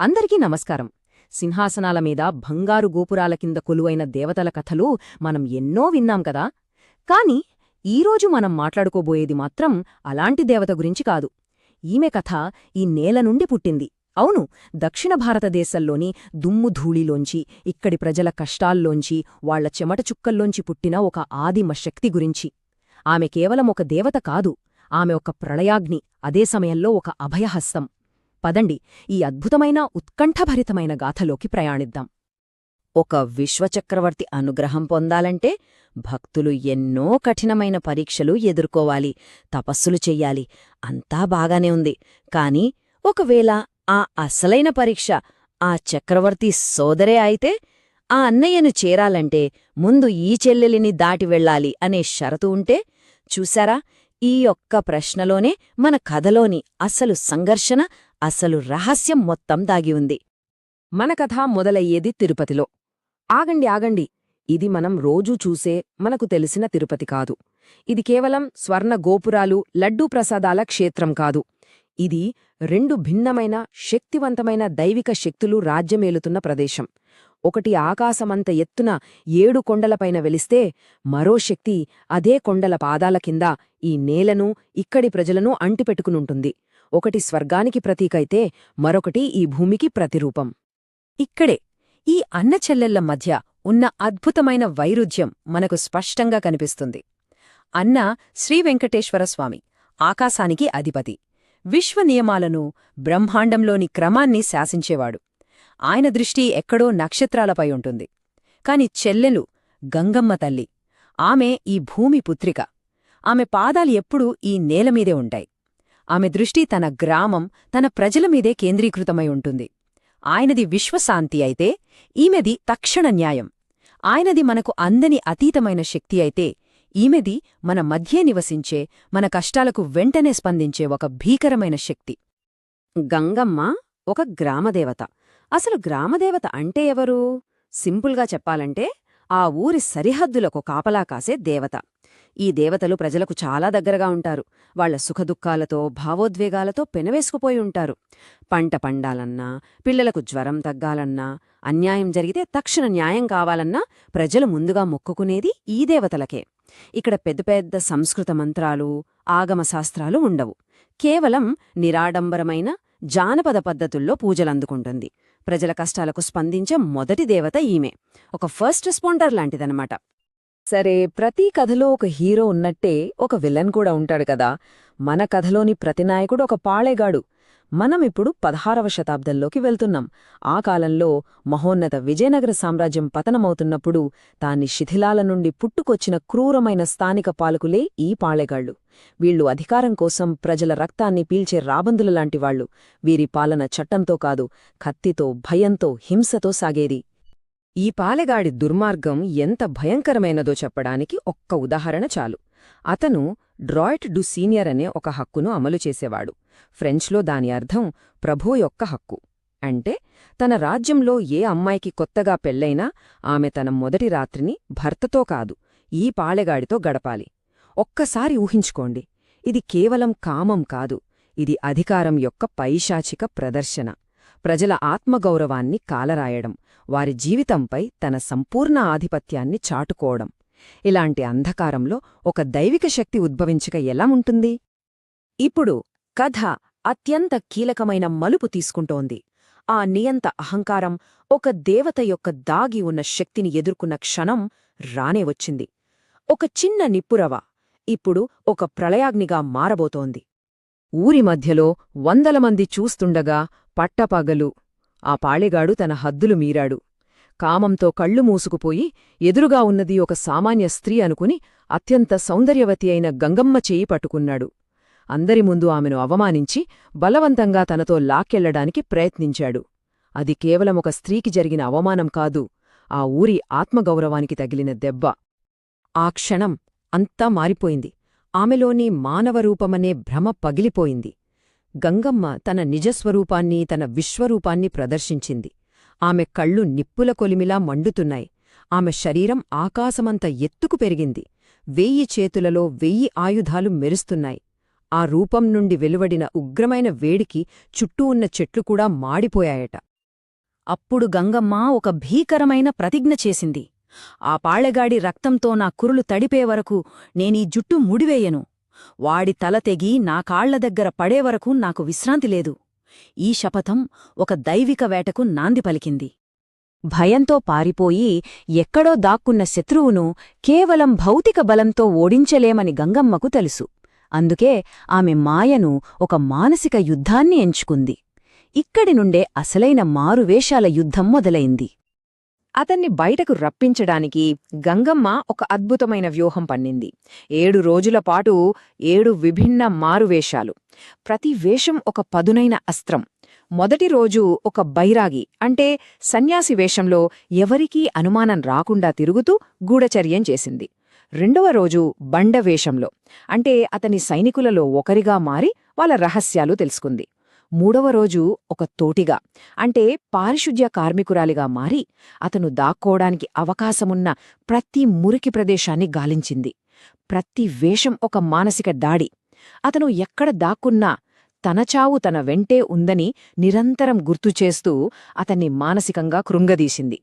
అందరికీ నమస్కారం. సింహాసనాల మీద బంగారు గోపురాల కింద కొలువైన దేవతల కథలు మనం ఎన్నో విన్నాం కదా. కాని ఈరోజు మనం మాట్లాడుకోబోయేది మాత్రం అలాంటి దేవత గురించి కాదు. ఈమె కథ ఈ నేల నుండి పుట్టింది. అవును దక్షిణ భారతదేశంలోని దుమ్ముధూళిలోంచి ఇక్కడి ప్రజల కష్టాల్లోంచి వాళ్ళ చెమట చుక్కల్లోంచి పుట్టిన ఒక ఆదిమ శక్తి గురించి. ఆమె కేవలం ఒక దేవత కాదు ఆమె ఒక ప్రళయాగ్ని అదే సమయంలో ఒక అభయహస్తం. పదండి ఈ అద్భుతమైన ఉత్కంఠభరితమైన గాథలోకి ప్రయాణిద్దాం. ఒక విశ్వచక్రవర్తి అనుగ్రహం పొందాలంటే భక్తులు ఎన్నో కఠినమైన పరీక్షలు ఎదుర్కోవాలి తపస్సులు చెయ్యాలి అంతా బాగానే ఉంది. కాని ఒకవేళ ఆ అసలైన పరీక్ష ఆ చక్రవర్తి సోదరే అయితే ఆ అన్నయ్యను చేరాలంటే ముందు ఈ చెల్లెలిని దాటి వెళ్ళాలి అనే షరతు ఉంటే చూశారా? ఈ ఒక్క ప్రశ్నలోనే మన కథలోని అసలు సంఘర్షణ అసలు రహస్యం మొత్తం దాగి ఉంది. మన కథ మొదలయ్యేది తిరుపతిలో. ఆగండి ఆగండి. ఇది మనం రోజూ చూసే మనకు తెలిసిన తిరుపతి కాదు. ఇది కేవలం స్వర్ణ గోపురాలు లడ్డూ ప్రసాదాల క్షేత్రం కాదు. ఇది రెండు భిన్నమైన శక్తివంతమైన దైవిక శక్తులు రాజ్యమేలుతున్న ప్రదేశం. ఒకటి ఆకాశమంత ఎత్తున ఏడు కొండలపైన వెలిస్తే మరో శక్తి అదే కొండల పాదాల కింద ఈ నేలను ఇక్కడి ప్రజలను అంటిపెట్టుకునుంటుంది. ఒకటి స్వర్గానికి ప్రతీకైతే మరొకటి ఈ భూమికి ప్రతిరూపం. ఇక్కడే ఈ అన్నచెల్లెళ్ళ మధ్య ఉన్న అద్భుతమైన వైరుధ్యం మనకు స్పష్టంగా కనిపిస్తుంది. అన్న శ్రీవెంకటేశ్వరస్వామి ఆకాశానికి అధిపతి. విశ్వనియమాలను బ్రహ్మాండంలోని క్రమాన్ని శాసించేవాడు. ఆయన దృష్టి ఎక్కడో నక్షత్రాలపై ఉంటుంది. కాని చెల్లెలు గంగమ్మ తల్లి. ఆమె ఈ భూమి పుత్రిక. ఆమె పాదాలు ఎప్పుడూ ఈ నేలమీదే ఉంటాయి. ఆమె దృష్టి తన గ్రామం తన ప్రజల మీదే కేంద్రీకృతమై ఉంటుంది. ఆయనది విశ్వశాంతి అయితే ఈమెది తక్షణ న్యాయం. ఆయనది మనకు అందని అతీతమైన శక్తి అయితే ఈమెది మన మధ్యే నివసించే మన కష్టాలకు వెంటనే స్పందించే ఒక భీకరమైన శక్తి. గంగమ్మ ఒక గ్రామదేవత. అసలు గ్రామదేవత అంటే ఎవరు? సింపుల్గా చెప్పాలంటే ఆ ఊరి సరిహద్దులకు కాపలా కాసే దేవత. ఈ దేవతలు ప్రజలకు చాలా దగ్గరగా ఉంటారు. వాళ్ళ సుఖదుఖాలతో భావోద్వేగాలతో పెనవేసుకుపోయి ఉంటారు. పంట పండాలన్నా పిల్లలకు జ్వరం తగ్గాలన్నా అన్యాయం జరిగితే తక్షణ న్యాయం కావాలన్నా ప్రజలు ముందుగా మొక్కుకునేది ఈ దేవతలకే. ఇక్కడ పెద్ద పెద్ద సంస్కృత మంత్రాలు ఆగమశాస్త్రాలు ఉండవు. కేవలం నిరాడంబరమైన జానపద పద్ధతుల్లో పూజలందుకుంటుంది ప్రజల కష్టాలకు స్పందించే మొదటి దేవత ఈమె. ఒక ఫస్ట్ రెస్పాండర్ లాంటిదనమాట సరే ప్రతి కథలో ఒక హీరో ఉన్నట్టే ఒక విలన్ కూడా ఉంటాడు కదా. మన కథలోని ప్రతి నాయకుడు ఒక పాళేగాడు మనమిప్పుడు పదహారవ శతాబ్దంలోకి వెళ్తున్నాం. ఆ కాలంలో మహోన్నత విజయనగర సామ్రాజ్యం పతనమవుతున్నప్పుడు తాని శిథిలాల నుండి పుట్టుకొచ్చిన క్రూరమైన స్థానిక పాలకులే ఈ పాళెగాళ్ళు వీళ్ళు అధికారం కోసం ప్రజల రక్తాన్ని పీల్చే రాబందులలాంటివాళ్ళు వీరి పాలన చట్టంతో కాదు కత్తితో భయంతో హింసతో సాగేది. ఈ పాలెగాడి దుర్మార్గం ఎంత భయంకరమైనదో చెప్పడానికి ఒక్క ఉదాహరణ చాలు. అతను డ్రాయిట్ డు సీనియర్ అనే ఒక హక్కును అమలు చేసేవాడు. ఫ్రెంచ్లో దాని అర్థం ప్రభో యొక్క హక్కు. అంటే తన రాజ్యంలో ఏ అమ్మాయికి కొత్తగా పెళ్ళైనా ఆమె తన మొదటి రాత్రిని భర్తతో కాదు ఈ పాలెగాడితో గడపాలి. ఒక్కసారి ఊహించుకోండి ఇది కేవలం కామం కాదు ఇది అధికారం యొక్క పైశాచిక ప్రదర్శన. ప్రజల ఆత్మగౌరవాన్ని కాలరాయడం వారి జీవితంపై తన సంపూర్ణ ఆధిపత్యాన్ని చాటుకోవడం. ఇలాంటి అంధకారంలో ఒక దైవిక శక్తి ఉద్భవించక ఎలా ఉంటుంది? ఇప్పుడు కథ అత్యంత కీలకమైన మలుపు తీసుకుంటోంది. ఆ నియంత అహంకారం ఒక దేవత యొక్క దాగి ఉన్న శక్తిని ఎదుర్కొన్న క్షణం రానే వచ్చింది. ఒక చిన్న నిప్పురవ ఇప్పుడు ఒక ప్రళయాగ్నిగా మారబోతోంది. ఊరి మధ్యలో వందల మంది చూస్తుండగా పట్టపగలు. ఆ పాళెగాడు తన హద్దులు మీరాడు. కామంతో కళ్ళు మూసుకుపోయి ఎదురుగా ఉన్నది ఒక సామాన్య స్త్రీ అనుకుని అత్యంత సౌందర్యవతి అయిన గంగమ్మ చేయి పట్టుకున్నాడు. అందరి ముందు ఆమెను అవమానించి బలవంతంగా తనతో లాక్కెళ్ళడానికి ప్రయత్నించాడు. అది కేవలం ఒక స్త్రీకి జరిగిన అవమానం కాదు ఆ ఊరి ఆత్మగౌరవానికి తగిలిన దెబ్బ. ఆ క్షణం అంతా మారిపోయింది. ఆమెలోని మానవరూపమనే భ్రమ పగిలిపోయింది. గంగమ్మ తన నిజస్వరూపాన్ని తన విశ్వరూపాన్ని ప్రదర్శించింది. ఆమె కళ్ళు నిప్పుల కొలిమిలా మండుతున్నాయి. ఆమె శరీరం ఆకాశమంత ఎత్తుకు పెరిగింది. వెయ్యి చేతులలో వెయ్యి ఆయుధాలు మెరుస్తున్నాయి. ఆ రూపం నుండి వెలువడిన ఉగ్రమైన వేడికి చుట్టూ ఉన్న చెట్లు కూడా మాడిపోయాయట. అప్పుడు గంగమ్మ ఒక భీకరమైన ప్రతిజ్ఞ చేసింది. ఆ పాళెగాడి రక్తంతో నా కురులు తడిపే వరకు నేనీ జుట్టు ముడివేయను. వాడి తల తెగి నా కాళ్ళ దగ్గర పడేవరకు నాకు విశ్రాంతి లేదు. ఈ శపథం ఒక దైవిక వేటకు నాంది పలికింది. భయంతో పారిపోయి ఎక్కడో దాక్కున్న శత్రువును కేవలం భౌతిక బలంతో ఓడించలేమని గంగమ్మకు తెలుసు. అందుకే ఆమె మాయను ఒక మానసిక యుద్ధాన్ని ఎంచుకుంది. ఇక్కడి నుండే అసలైన మారువేషాల యుద్ధం మొదలైంది. అతన్ని బయటకు రప్పించడానికి గంగమ్మ ఒక అద్భుతమైన వ్యూహం పన్నింది. ఏడు రోజుల పాటు ఏడు విభిన్న మారువేషాలు. ప్రతి వేషం ఒక పదునైన అస్త్రం. మొదటి రోజు ఒక బైరాగి అంటే సన్యాసి వేషంలో ఎవరికీ అనుమానం రాకుండా తిరుగుతూ గూఢచర్యం చేసింది. రెండవ రోజు బండ వేషంలో అంటే అతని సైనికులలో ఒకరిగా మారి వాళ్ళ రహస్యాలు తెలుసుకుంది. మూడవ రోజు ఒక తోటిగా అంటే పారిశుద్ధ్య కార్మికురాలిగా మారి అతను దాక్కోడానికి అవకాశమున్న ప్రతి మురికి ప్రదేశాన్ని గాలించింది. ప్రతి వేషం ఒక మానసిక దాడి. అతను ఎక్కడ దాక్కున్నా తన చావు తన వెంటే ఉందని నిరంతరం గుర్తుచేస్తూ అతన్ని మానసికంగా కృంగదీసింది.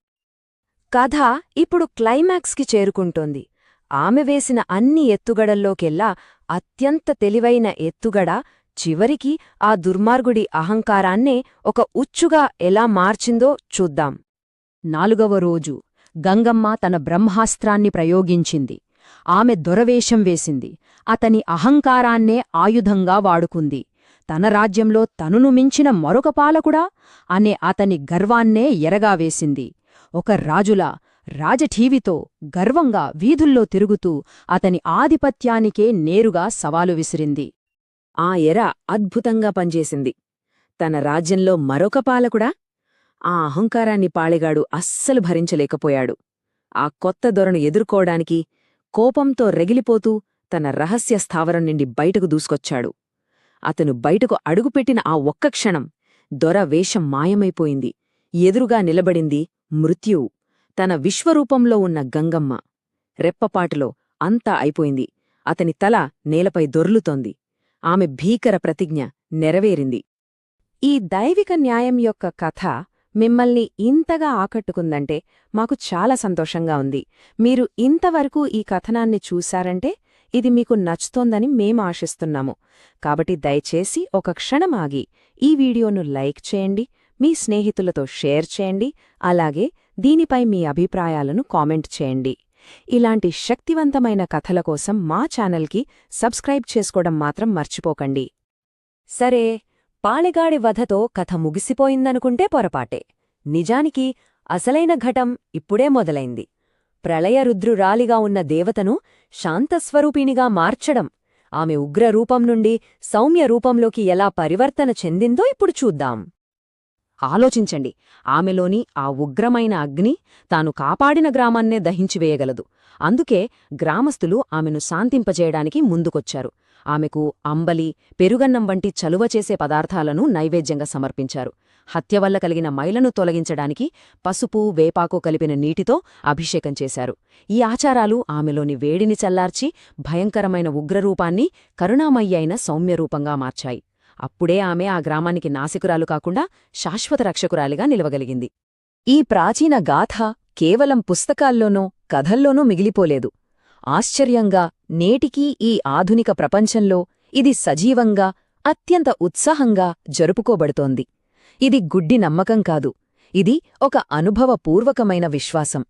కథ ఇప్పుడు క్లైమాక్స్కి చేరుకుంటోంది. ఆమె వేసిన అన్ని ఎత్తుగడల్లోకెల్లా అత్యంత తెలివైన ఎత్తుగడ చివరికి ఆ దుర్మార్గుడి అహంకారాన్నే ఒక ఉచ్చుగా ఎలా మార్చిందో చూద్దాం. నాలుగవ రోజు గంగమ్మ తన బ్రహ్మాస్త్రాన్ని ప్రయోగించింది. ఆమె దొరవేషం వేసింది. అతని అహంకారాన్నే ఆయుధంగా వాడుకుంది. తన రాజ్యంలో తనును మించిన మరొక పాలకుడా? అనే అతని గర్వాన్నే ఎరగావేసింది ఒక రాజులా రాజఠీవితో గర్వంగా వీధుల్లో తిరుగుతూ అతని ఆధిపత్యానికే నేరుగా సవాలు విసిరింది. ఆ ఎర అద్భుతంగా పనిచేసింది. తన రాజ్యంలో మరొక పాలకుడా? ఆ అహంకారాన్ని పాళెగాడు అస్సలు భరించలేకపోయాడు. ఆ కొత్త దొరను ఎదుర్కోవడానికి కోపంతో రెగిలిపోతూ తన రహస్య స్థావరం నుండి బయటకు దూసుకొచ్చాడు. అతను బయటకు అడుగుపెట్టిన ఆ ఒక్క క్షణం దొర వేషం మాయమైపోయింది. ఎదురుగా నిలబడింది మృత్యువు. తన విశ్వరూపంలో ఉన్న గంగమ్మ. రెప్పపాటులో అంతా అయిపోయింది. అతని తల నేలపై దొర్లుతోంది. ఆమె భీకర ప్రతిజ్ఞ నెరవేరింది. ఈ దైవిక న్యాయం యొక్క కథ మిమ్మల్ని ఇంతగా ఆకట్టుకుందంటే మాకు చాలా సంతోషంగా ఉంది. మీరు ఇంతవరకు ఈ కథనాన్ని చూశారంటే ఇది మీకు నచ్చుతోందని మేం ఆశిస్తున్నాము. కాబట్టి దయచేసి ఒక క్షణం ఆగి ఈ వీడియోను లైక్ చేయండి మీ స్నేహితులతో షేర్ చేయండి అలాగే దీనిపై మీ అభిప్రాయాలను కామెంట్ చేయండి. ఇలాంటి శక్తివంతమైన కథల కోసం మా ఛానల్కి సబ్స్క్రైబ్ చేసుకోవడం మాత్రం మర్చిపోకండి. సరే పాళెగాడి వధతో కథ ముగిసిపోయిందనుకుంటే పొరపాటే. నిజానికి అసలైన ఘటం ఇప్పుడే మొదలైంది. ప్రళయరుద్రురాలిగా ఉన్న దేవతను శాంతస్వరూపిణిగా మార్చడం ఆమె ఉగ్రరూపం నుండి సౌమ్య రూపంలోకి ఎలా పరివర్తన చెందిందో ఇప్పుడు చూద్దాం. ఆలోచించండి. ఆమెలోని ఆ ఉగ్రమైన అగ్ని తాను కాపాడిన గ్రామాన్నే దహించివేయగలదు అందుకే గ్రామస్తులు ఆమెను శాంతింపజేయడానికి ముందుకొచ్చారు. ఆమెకు అంబలి పెరుగన్నం వంటి చలువ చేసే పదార్థాలను నైవేద్యంగా సమర్పించారు. హత్య వల్ల కలిగిన మైలను తొలగించడానికి పసుపు వేపాకు కలిపిన నీటితో అభిషేకం చేశారు. ఈ ఆచారాలు ఆమెలోని వేడిని చల్లార్చి భయంకరమైన ఉగ్రరూపాన్ని కరుణామయ్యైన సౌమ్యరూపంగా మార్చాయి. అప్పుడే ఆమె ఆ గ్రామానికి నాసికురాలు కాకుండా శాశ్వత రక్షకురాలిగా నిలవగలిగింది. ఈ ప్రాచీన గాథ కేవలం పుస్తకాల్లోనో కథల్లోనూ మిగిలిపోలేదు. ఆశ్చర్యంగా నేటికీ ఈ ఆధునిక ప్రపంచంలో ఇది సజీవంగా అత్యంత ఉత్సాహంగా జరుపుకోబడుతోంది. ఇది గుడ్డి నమ్మకం కాదు. ఇది ఒక అనుభవపూర్వకమైన విశ్వాసం.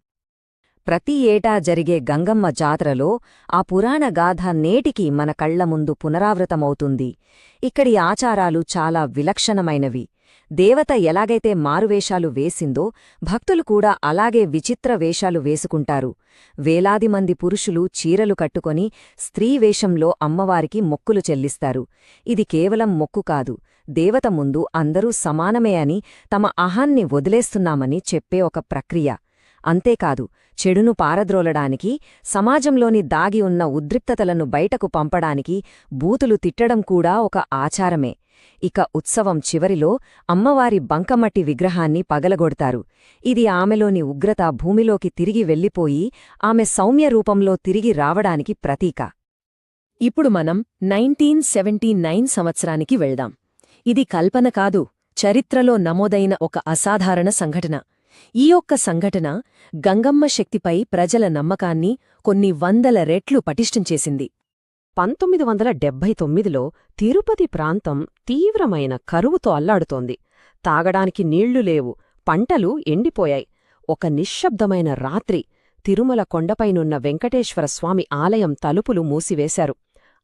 ప్రతి ఏటా జరిగే గంగమ్మ జాతరలో ఆ పురాణ గాథ నేటికి మన కళ్ళ ముందు పునరావృతమవుతుంది. ఇక్కడి ఆచారాలు చాలా విలక్షణమైనవి. దేవత ఎలాగైతే మారువేషాలు వేసిందో భక్తులు కూడా అలాగే విచిత్ర వేషాలు వేసుకుంటారు. వేలాది మంది పురుషులు చీరలు కట్టుకొని స్త్రీ వేషంలో అమ్మవారికి మొక్కులు చెల్లిస్తారు. ఇది కేవలం మొక్కు కాదు దేవత ముందు అందరూ సమానమే అని తమ అహాన్ని వదిలేస్తున్నామని చెప్పే ఒక ప్రక్రియ. అంతేకాదు చెడును పారద్రోలడానికి సమాజంలోని దాగి ఉన్న ఉద్రిక్తతలను బయటకు పంపడానికి బూతులు తిట్టడం కూడా ఒక ఆచారమే. ఇక ఉత్సవం చివరిలో అమ్మవారి బంకమట్టి విగ్రహాన్ని పగలగొడతారు. ఇది ఆమెలోని ఉగ్రత భూమిలోకి తిరిగి వెళ్ళిపోయి ఆమె సౌమ్య రూపంలో తిరిగి రావడానికి ప్రతీక. ఇప్పుడు మనం నైన్టీన్ సెవెంటీ నైన్ సంవత్సరానికి వెళ్దాం. ఇది కల్పన కాదు చరిత్రలో నమోదైన ఒక అసాధారణ సంఘటన. ఈ ఒక్క సంఘటన గంగమ్మ శక్తిపై ప్రజల నమ్మకాన్ని కొన్ని వందల రెట్లు పటిష్టంచేసింది పంతొమ్మిది వందల డెబ్బై తొమ్మిదిలో తిరుపతి ప్రాంతం తీవ్రమైన కరువుతో అల్లాడుతోంది. తాగడానికి నీళ్ళు లేవు పంటలు ఎండిపోయాయి. ఒక నిశ్శబ్దమైన రాత్రి తిరుమల కొండపైనున్న వెంకటేశ్వర స్వామి ఆలయం తలుపులు మూసివేశారు.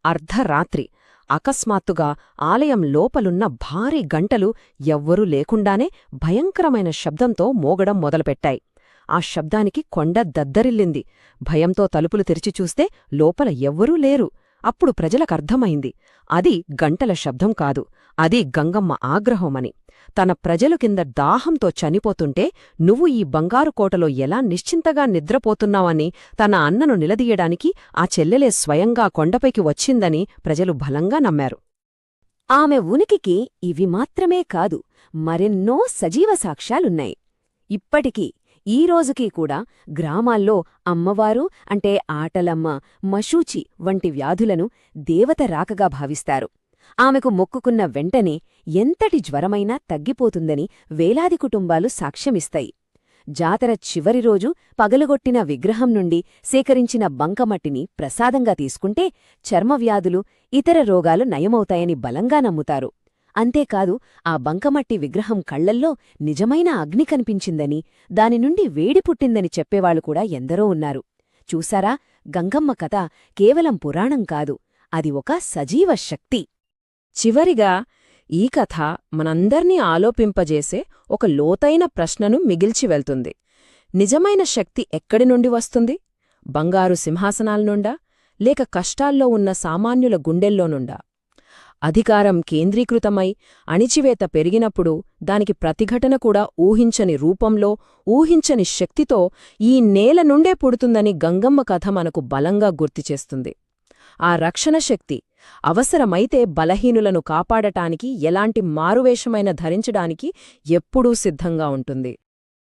అర్ధరాత్రి అకస్మాత్తుగా ఆలయం లోపలున్న భారీ గంటలు ఎవ్వరూ లేకుండానే భయంకరమైన శబ్దంతో మోగడం మొదలుపెట్టాయి. ఆ శబ్దానికి కొండ దద్దరిల్లింది. భయంతో తలుపులు తెరిచి చూస్తే లోపల ఎవ్వరూ లేరు. అప్పుడు ప్రజలకర్థమైంది. అది గంటల శబ్దం కాదు. అది గంగమ్మ ఆగ్రహమని. తన ప్రజలు కింద దాహంతో చనిపోతుంటే నువ్వు ఈ బంగారు కోటలో ఎలా నిశ్చింతగా నిద్రపోతున్నావని తన అన్నను నిలదీయడానికి ఆ చెల్లెలే స్వయంగా కొండపైకి వచ్చిందని ప్రజలు బలంగా నమ్మారు. ఆమె ఉనికికి ఇవి మాత్రమే కాదు మరెన్నో సజీవ సాక్ష్యాలున్నాయి. ఇప్పటికీ ఈ రోజుకీ కూడా గ్రామాల్లో అమ్మవారు అంటే ఆటలమ్మ మశూచి వంటి వ్యాధులను దేవత రాకగా భావిస్తారు. ఆమెకు మొక్కుకున్న వెంటనే ఎంతటి జ్వరమైనా తగ్గిపోతుందని వేలాది కుటుంబాలు సాక్ష్యమిస్తాయి. జాతర చివరి రోజు పగలగొట్టిన విగ్రహం నుండి సేకరించిన బంకమట్టిని ప్రసాదంగా తీసుకుంటే చర్మవ్యాధులు ఇతర రోగాలు నయమవుతాయని బలంగా నమ్ముతారు. అంతేకాదు ఆ బంకమట్టి విగ్రహం కళ్ళల్లో నిజమైన అగ్ని కనిపించిందని దాని నుండి వేడి పుట్టిందని చెప్పేవాళ్ళు కూడా ఎందరో ఉన్నారు. చూసారా గంగమ్మ కథ కేవలం పురాణం కాదు అది ఒక సజీవ శక్తి. చివరిగా ఈ కథ మనందర్నీ ఆలోపింపజేసే ఒక లోతైన ప్రశ్నను మిగిల్చి వెళ్తుంది. నిజమైన శక్తి ఎక్కడి నుండి వస్తుంది? బంగారు సింహాసనాలనుండా లేక కష్టాల్లో ఉన్న సామాన్యుల గుండెల్లోనుండా అధికారం కేంద్రీకృతమై అణిచివేత పెరిగినప్పుడు దానికి ప్రతిఘటన కూడా ఊహించని రూపంలో ఊహించని శక్తితో ఈ నేల నుండే పుడుతుందని గంగమ్మ కథ మనకు బలంగా గుర్తిచేస్తుంది. ఆ రక్షణ శక్తి అవసరమైతే బలహీనులను కాపాడటానికి ఎలాంటి మారువేషమైన ధరించడానికి ఎప్పుడూ సిద్ధంగా ఉంటుంది.